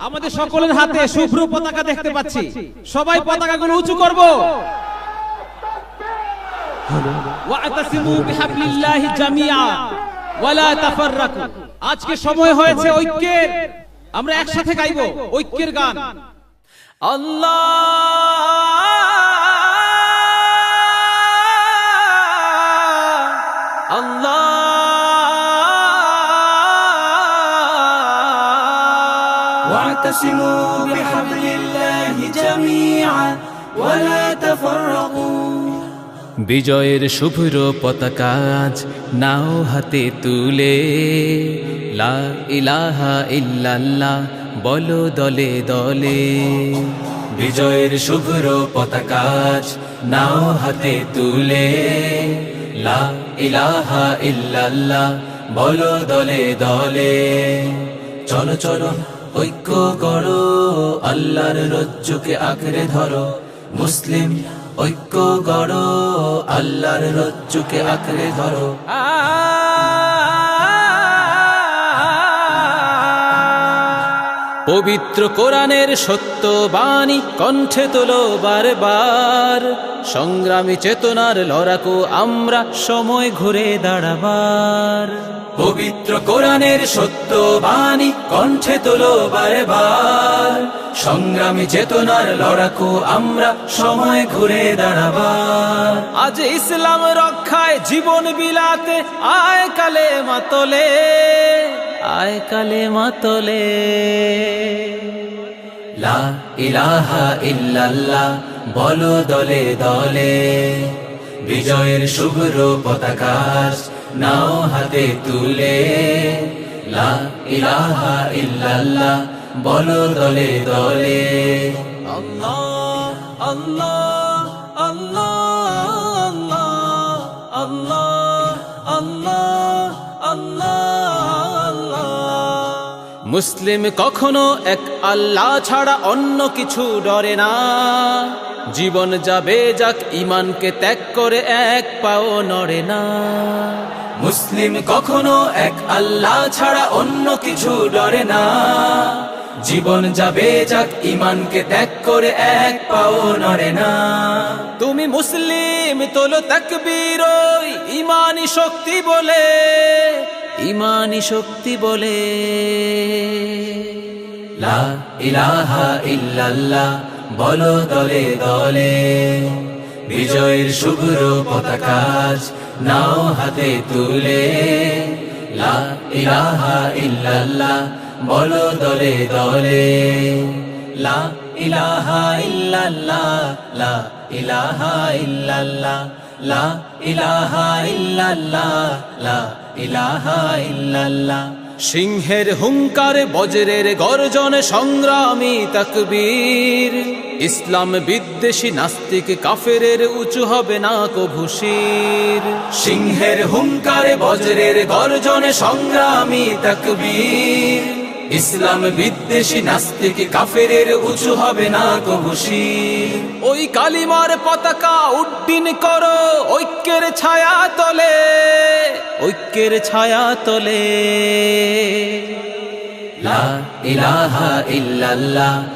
আমাদের সকলের হাতে শুভ্র পতাকা দেখতে পাচ্ছি। সবাই পতাকাগুলো উঁচু করব। আজকে সময় হয়েছে ঐক্যের। আমরা একসাথে গাইবো ঐক্যের গান। আল্লাহ واعتصموا بحبل الله جميعا ولا تفرقوا বিজয়ের শুভ্র পতাকা আজ নাও হাতে তুলে লা ইলাহা ইল্লাল্লাহ বলো দলে দলে বিজয়ের শুভ্র পতাকা আজ নাও হাতে তুলে লা ইলাহা ইল্লাল্লাহ বলো দলে দলে চলো চলো ঐক্য করো, আল্লাহর রজ্জুকে আঁকড়ে ধরো। মুসলিম, ঐক্য গড়ো আল্লাহর রজ্জুকে আঁকড়ে ধরো। পবিত্র কোরআনের সত্য বাণী কণ্ঠে তোলো বারবার। সংগ্রামী চেতনার লড়াকু আমরা সময় ঘুরে দাঁড়াবার। পবিত্র কোরআনের সত্য বাণী কণ্ঠে তোলো বারবার। সংগ্রামী চেতনার লড়াকু আমরা সময় ঘুরে দাঁড়াবার। আজ ইসলাম রক্ষায় জীবন বিলাতে আয় কালে মাতলে আয় কালে মাতলে। লা ইলাহা ইল্লাল্লাহ বলো দলে দলে। বিজয়ের শুভ্র পতাকাশ নাও হাতে তুলে। লা ইলাহা ইল্লাল্লাহ, বলো দলে দলে। মুসলিম কখনো এক আল্লাহ ছাড়া অন্য কিছু ডরে না। জীবন যাবে যাক ইমানকে ত্যাগ করে এক পাও নড়ে না। মুসলিম কখনো এক আল্লাহ ছাড়া অন্য কিছু ডরে না। জীবন যাবে যাক ইমানকে ত্যাগ করে এক পাও নড়ে না। তুমি মুসলিম তোলো তাকবীর ইমানি শক্তি বলে। ইমানি শক্তি বলে। লা ইলাহা ইল্লাল্লাহ বলো দলে দলে। বিজয়ের শুভ্র পতাকাজ নাও হাতে তুলে। লা ইলাহা বলো দলে দলে। লা ইলাহা লা ইলাহা লা ইলাহা লা ইলাহা সিংহের হুঙ্কার, বজ্রের গর্জন, সংগ্রামী তাকবীর। ইসলাম বিদ্বেষী নাস্তিক কাফেরের উঁচু হবে না কভুশির সিংহের হুঙ্কার, বজ্রের গর্জনে সংগ্রামী তাকবীর। ইসলাম বিদ্বেষী নাস্তিক কাফেরের উঁচু হবে না কবুশির ওই কালিমার পতাকা উড্ডিন করো ঐক্যের ছায়া তলে, ঐক্যের ছায়া তলে। লা ইলাহা ইল্লাল্লাহ।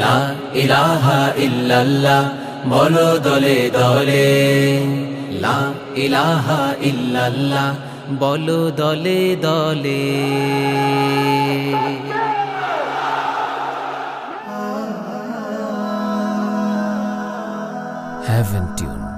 লা ইলাহা বলো দলে দলে। লা ইলাহা বলো দলে দলে। Heaven tune